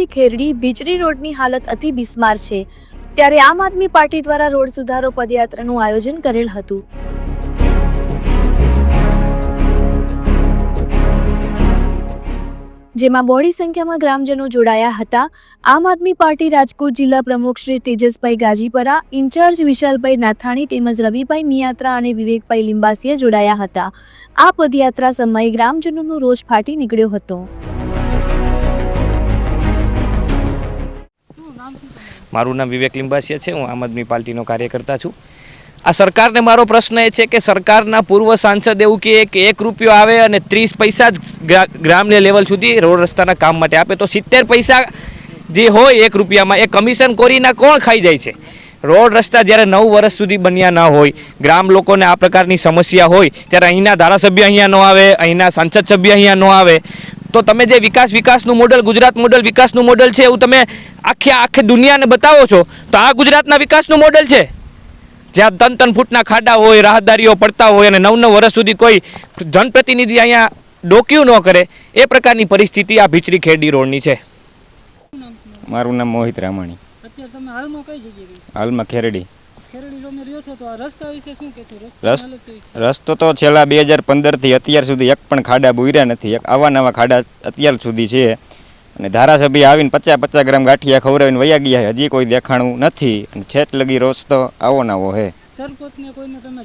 ભીંતથી ખેરડી ભીચરી રોડની હાલત અતિ બિસ્માર છે. ત્યારે આમ આદમી પાર્ટી દ્વારા રોડ સુધારો પદયાત્રાનું આયોજન કરેલ હતું. જેમાં બોડી સંખ્યામાં ગ્રામજનો જોડાયા હતા. આમ આદમી પાર્ટી રાજકોટ જિલ્લા પ્રમુખ શ્રી તેજસભાઈ ગાજીપરા, ઇન્ચાર્જ વિશાલભાઈ નાથાણી તેમજ રવિભાઈ મિયાત્રા અને વિવેકભાઈ લિંબાસિયા જોડાયા હતા. આ પદયાત્રા સમયે ગ્રામજનોનો રોષ ફાટી નીકળ્યો હતો. મારું નામ વિવેક લિંબાસિયા છે, હું આમ આદમી પાર્ટીનો કાર્યકર્તા છું. આ સરકારને મારો પ્રશ્ન એ છે કે સરકારના પૂર્વ સાંસદ એવું કહે કે એક રૂપિયો આવે અને ત્રીસ પૈસા જ ગ્રા- ગ્રામ્ય લેવલ સુધી રોડ રસ્તાના કામ માટે આપે, તો સિત્તેર પૈસા જે હોય એક રૂપિયામાં એ કમિશન કોરીના કોણ ખાઈ જાય છે? રોડ રસ્તા જ્યારે નવ વર્ષ સુધી બન્યા ન હોય, ગ્રામ લોકોને આ પ્રકારની સમસ્યા હોય, ત્યારે અહીંના ધારાસભ્ય અહીંયા ન આવે, અહીંના સાંસદ સભ્ય અહીંયા ન આવે તો તમે જે વિકાસ વિકાસનું મોડલ ગુજરાત મોડલ વિકાસનું મોડલ છે એવું તમે આખી આખી દુનિયાને બતાવો છો તો આ ગુજરાતના વિકાસનું મોડલ છે? જ્યાં ત્રણ ત્રણ ફૂટના ખાડા હોય રાહદારીઓ પડતા હોય અને નવ નવ વર્ષ સુધી કોઈ જનપ્રતિનિધિ અહીંયા ડોક્યું ન કરે એ પ્રકારની પરિસ્થિતિ આ ભીચરી ખેડી રોડની છે. મારું નામ મોહિત રામાણી. તમે હાલમાં કઈ જગ્યાએ હાલમાં ખેરડી. ખેરડી તમે રહ્યો છો તો આ રસ્તા તો છેલ્લા બે હજાર પંદરથી અત્યાર સુધી એક પણ ખાડા બુર્યા નથી. એક આવા નવા ખાડા અત્યાર સુધી છે. અને ધારાસભ્ય આવીને પચાસ પચાસ ગ્રામ ગાંઠિયા ખવડાવીને વયા ગયા હજી કોઈ દેખાણું નથી. અને છેટ લગી રસ્તો આવો નવો છે. સરપંચને કોઈને તમે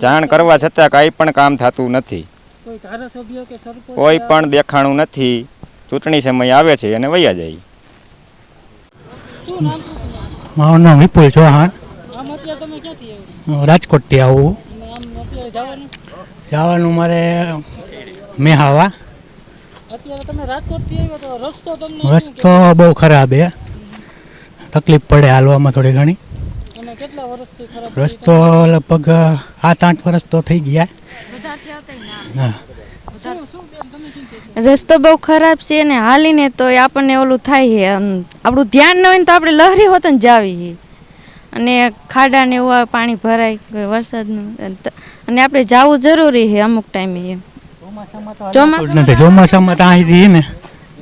જાણ કરવા છતાં કાંઈ પણ કામ થતું નથી. કોઈ ધારાસભ્ય કે સરપંચ કોઈ પણ દેખાણું નથી. ચૂંટણી સમય આવે છે અને વયા જાય. શું નામ શું તમારું? મારું નામ વિપુલ ચૌહાણ. અત્યારે તમે ક્યાંથી આવ્યો? રાજકોટથી આવું. જવાનું? જવાનું મારે મેહાવા. અત્યારે તમે રાજકોટથી આવ્યો તો રસ્તો તમને શું રસ્તો બહુ ખરાબ છે. તકલીફ પડે હાલવામાં થોડી ઘણી. કેટલા વર્ષથી રસ્તો લગભગ સાત આઠ વર્ષ તો થઈ ગયા. રસ્તો બહુ ખરાબ છે ને હાલીને તો આપણને ઓલું થાય છે. આપણું ધ્યાન ન હોય ને તો આપણે લહેરી હોત ને જાવી અને ખાડા ને એવું પાણી ભરાય કોઈ વરસાદનું અને આપણે જવું જરૂરી છે અમુક ટાઈમે એમ. નથી ચોમાસામાં તો અહીંથી ને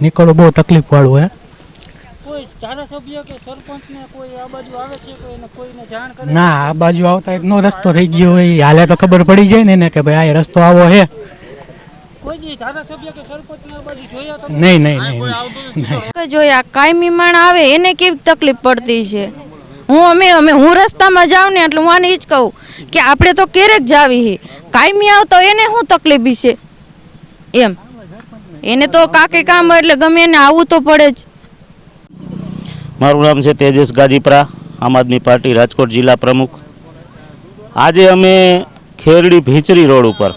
નીકળવું બહુ તકલીફ વાળું હે. કોઈ ધારાસભ્ય કે સરપંચને કોઈ આ બાજુ આવે છે કોઈને કોઈને જાણ કરે? ના આ બાજુ આવતા રસ્તો થઈ ગયો હોય હાલે તો ખબર પડી જાય ને એને કે ભાઈ આ રસ્તો આવો હે. જોયા નહીં નહીં નહીં નહીં. કે જો આ કાયમી માણ આવે એને કેવી તકલીફ પડતી છે? હું અમે અમે હું રસ્તામાં જાઉં ને એટલે હું આને જ કહું કે આપણે તો ક્યારેક જાવી હે. કાયમી આવતો એને શું તકલીફી છે એમ. એને તો કાકે કામ હોય એટલે ગમે એને આવવું તો પડે જ. મારું નામ છે તેજસ ગાજીપરા, આમ આદમી પાર્ટી રાજકોટ જિલ્લા પ્રમુખ. આજે અમે ખેરડી ભીચરી રોડ ઉપર,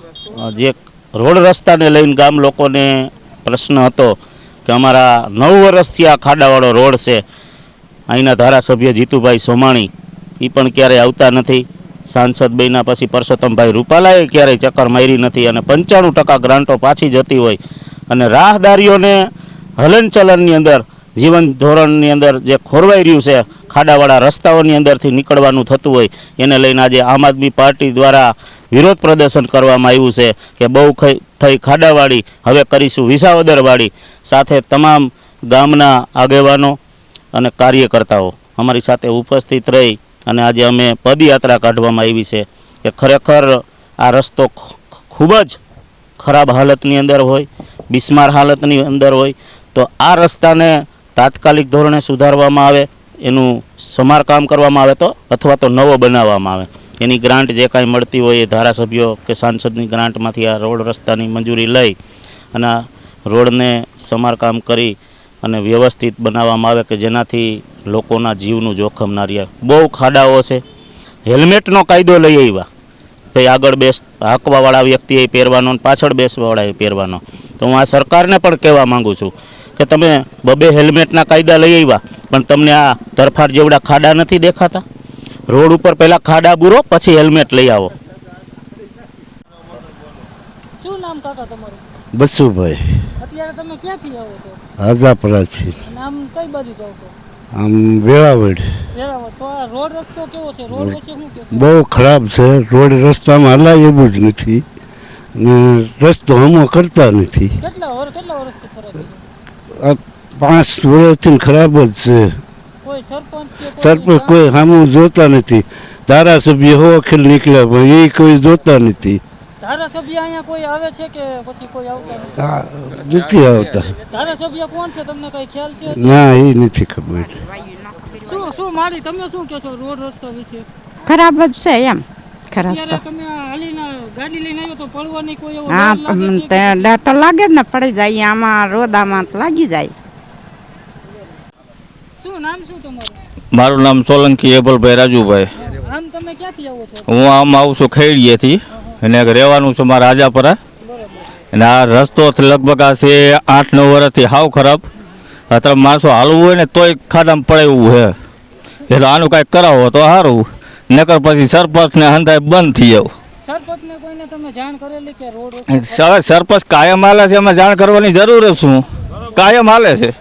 જે રોડ રસ્તાને લઈને ગામ લોકોને પ્રશ્ન હતો કે અમારા નવ વર્ષથી આ ખાડાવાળો રોડ છે. અહીંના ધારાસભ્ય જીતુભાઈ સોમાણી એ પણ ક્યારેય આવતા નથી. સાંસદ બેના પછી પરસોત્તમભાઈ રૂપાલાએ ક્યારેય ચક્કર મારી નથી અને પંચાણું ટકા ગ્રાન્ટો પાછી જતી હોય. અને રાહદારીઓને હલનચલનની અંદર, જીવન ધોરણની અંદર જે ખોરવાઈ રહ્યું છે, ખાડાવાળા રસ્તાઓની અંદરથી નીકળવાનું થતું હોય, એને લઈને આજે આમ આદમી પાર્ટી દ્વારા વિરોધ પ્રદર્શન કરવામાં આવ્યું છે કે બહુ થઈ ખાડાવાળી, હવે કરીશું વિસાવદરવાળી. સાથે તમામ ગામના આગેવાનો અને કાર્યકર્તાઓ અમારી સાથે ઉપસ્થિત રહી અને આજે અમે પદયાત્રા કાઢવામાં આવી છે કે ખરેખર આ રસ્તો ખૂબ જ ખરાબ હાલતની અંદર હોય, બિસ્માર હાલતની અંદર હોય, તો આ રસ્તાને તાત્કાલિક ધોરણે સુધારવામાં આવે, એનું સમારકામ કરવામાં આવે તો, અથવા તો નવો બનાવવામાં આવે. એની ગ્રાન્ટ જે કાંઈ મળતી હોય એ ધારાસભ્યો કે સાંસદની ગ્રાન્ટમાંથી આ રોડ રસ્તાની મંજૂરી લઈ અને રોડને સમારકામ કરી અને વ્યવસ્થિત બનાવવામાં આવે કે જેનાથી લોકોના જીવનું જોખમ ના રહે. બહુ ખાડાઓ છે. હેલ્મેટનો કાયદો લઈ આવ્યા. ભાઈ આગળ બેસ હાંકવાવાળા વ્યક્તિએ પહેરવાનો અને પાછળ બેસવાવાળાએ પહેરવાનો. તો હું આ સરકારને પણ કહેવા માંગુ છું કે તમે બબે હેલ્મેટના કાયદા લઈ આવ્યા પણ તમને આ તરફાટ જેવડા ખાડા નથી દેખાતા? રોડ ઉપર પહેલાં ખાડા બુરો પછી હેલ્મેટ લઈ આવો. શું નામ કાકા તમારું? બસુભાઈ. અત્યારે તમે ક્યાંથી આવો છો? હાજાપરાથી અને આમ કઈ બાજુ જાવ છો? આમ વેળાવડ વેરાવળ. તો આ રોડ રસ્તો કેવો છે? રોડ વિશે શું કહેશો? બહુ ખરાબ છે. રોડ રસ્તામાં હલાય એવું જ નથી. ને રસ્તો હમો કરતા નથી. કેટલા વર કેટલા વર્ષથી ખરાબ છે? આ પાંચ વર્ષથી ખરાબ જ છે. કોઈ સરપંચ કોઈ સરપંચ કોઈ સામું જોતા નથી. ધારાસભ્ય હો ખેલ નીકળ્યા પણ એ કોઈ જોતા નથી. ધારાસભ્ય અહીંયા કોઈ આવે છે કે પછી કોઈ આવતા નથી? નથી આવતા. ધારાસભ્ય કોણ છે? તમને કઈ ખ્યાલ છે? ના એ નથી ખબર. શું શું મારી તમે શું કહેશો રોડ રસ્તા વિશે? ખરાબ જ છે એમ ખરાબ તમે હાલીને ગાડી લઈને આવ્યો તો પડવાની કોઈ એવો હા ડર છે તે લાગે ને પડી જાય આમાં રોદામાં લાગી જાય. શું નામ શું તમારું? મારું નામ સોલંકી એબલભાઈ રાજુભાઈ. આમ તમે ક્યાંથી આવો છો? હું આમ આવું છું ખૈડીએથી અને રહેવાનું છે મારા રાજાપરા. અને આ રસ્તો લગભગ આ છે આઠ નવ વર્ષથી હાવ ખરાબ. અત્યારે માણસો હાલવું હોય ને તોય ખાડામાં પડે એવું છે એટલે આનું કાંઈક કરાવો તો સારું નકર પછી સરપંચ ને હંધાય બંધ થઈ જવું. સરપંચને સરપંચ કાયમ હાલે છે એમાં જાણ કરવાની જરૂર જ શું? કાયમ હાલે છે.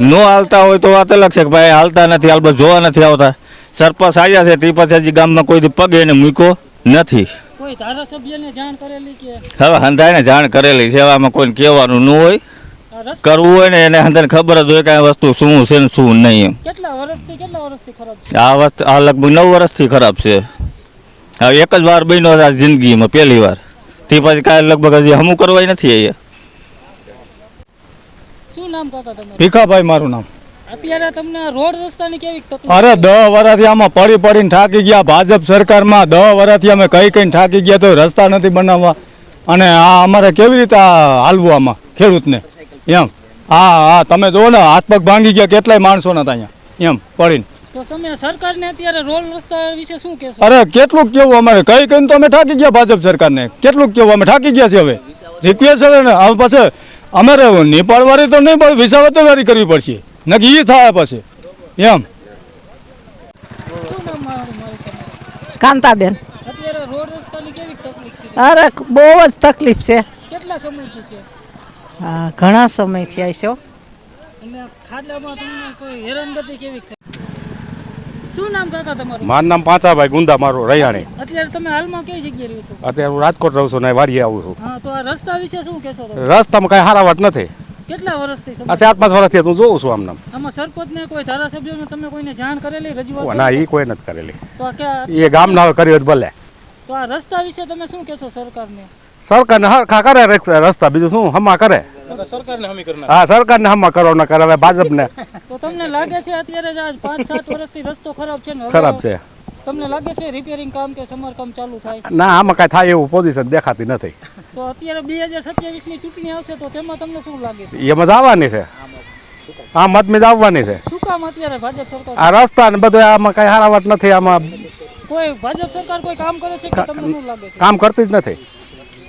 ન હાલતા હોય તો વાત અલગ છે કે ભાઈ હાલતા નથી હાલ જોવા નથી આવતા. સરપંચ આવ્યા છે તે પછી હજી ગામમાં કોઈ પગે એને મૂક્યો. નથી. કોઈ ધારાસભ્યને જાણ કરેલી કે હવે હંધાઈને જાણ કરેલી છે આમાં કોઈને કહેવાનું ન હોય. કરવું હોય ને એને હંધાને ખબર જ હોય કાંઈ વસ્તુ શું છે ને શું નહીં એમ. કેટલા વર્ષથી કેટલા વર્ષથી ખરાબ છે? આ વસ્તુ આ લગભગ નવ વર્ષથી ખરાબ છે. હવે એક જ વાર બન્યો છે આ જિંદગીમાં પહેલી વાર. તે પછી કાંઈ લગભગ હજી હમું કરવાય નથી અહીંયા. શું નામ કાકા તમારું? ભીખાભાઈ મારું નામ. અત્યારે તમને રોડ રસ્તાની કેવી તકલીફ? અરે? દહ વર્ષથી આમાં પડી પડીને થાકી ગયા. ભાજપ સરકારમાં દહ વર્ષથી અમે કઈ કઈ થાકી ગયા તો રસ્તા નથી બનાવવા. અને આ અમારે કેવી રીતે આ હાલવું આમાં ખેડૂતને? એમ. હા હા તમે જુઓ ને હાથ પગ ભાંગી ગયા કેટલાય માણસો નતા અહીંયા એમ પડીને. તો તમે સરકારને અત્યારે રોડ રસ્તા વિશે શું કહેશો? અરે કેટલું કેવું અમારે કઈ કઈ તો અમે થાકી ગયા ભાજપ સરકારને. કેટલું કેવું અમે થાકી ગયા છે હવે. રિક્વેસ્ટ હવે ને હવે પછી અમારે નેપાળવાળી તો નહીં પણ વિસાવતરવાળી કરવી પડશે. નકી એ થાય પછી. એમ. શું નામ મારું મારું તમારું કાંતાબેન. અત્યારે રોડ રસ્તાની કેવી તકલીફ છે? અરે બહુ જ તકલીફ છે. કેટલા સમયથી છે? હા ઘણા સમયથી આવી છે અને તમને કોઈ હેરાનગતિ કેવી થાય શું નામ કાકા તમારું? મારું નામ પાંચાભાઈ ગુંદા મારું રૈયાણી. અત્યારે તમે હાલમાં કઈ જગ્યાએ રહ્યો છો? અત્યારે હું રાજકોટ રહું છું ને વાડીએ આવું છું. હા તો આ રસ્તા વિશે શું કહેશો તમે? રસ્તામાં કાંઈ હારાવાટ નથી. કેટલા વર્ષથી આ ચાર પાંચ વર્ષથી હું જોઉં છું આમને આમાં સરપંચને કોઈ ધારાસભ્યોને તમે કોઈને જાણ કરેલી રજૂઆત ના એ કોઈ નથી કરેલી. એ ગામના કર્યું હોય તો ભલે. તો આ રસ્તા વિશે તમે શું કહેશો સરકારને? સરકારને હરખા કરે રસ્તા- રસ્તા બીજું શું? હમા કરે. હા સરકારને હમા કરો ન કરે ભાજપ ભાજપને. તો તમને લાગે છે અત્યારે જ પાંચ સાત વર્ષથી રસ્તો ખરાબ છે ખરાબ છે. તમને લાગે છે રિપેરિંગ કામ કે સમારકામ ચાલુ થાય? ના આમાં કાંઈ થાય એવું પોઝિશન દેખાતી નથી. તો અત્યારે બે હજાર સત્યાવીસની ચૂંટણી આવશે તો તેમાં તમને શું લાગે છે? એમાં આવવાની છે. આ મતમી જ આવવાની છે. શું કામ અત્યારે ભાજપ સરકાર? આ રસ્તા ને બધું આમાં કાંઈ હારાવટ નથી આમાં કોઈ ભાજપ સરકાર કોઈ કામ કરે છે કે તમને શું લાગે છે? કામ કરતી જ નથી.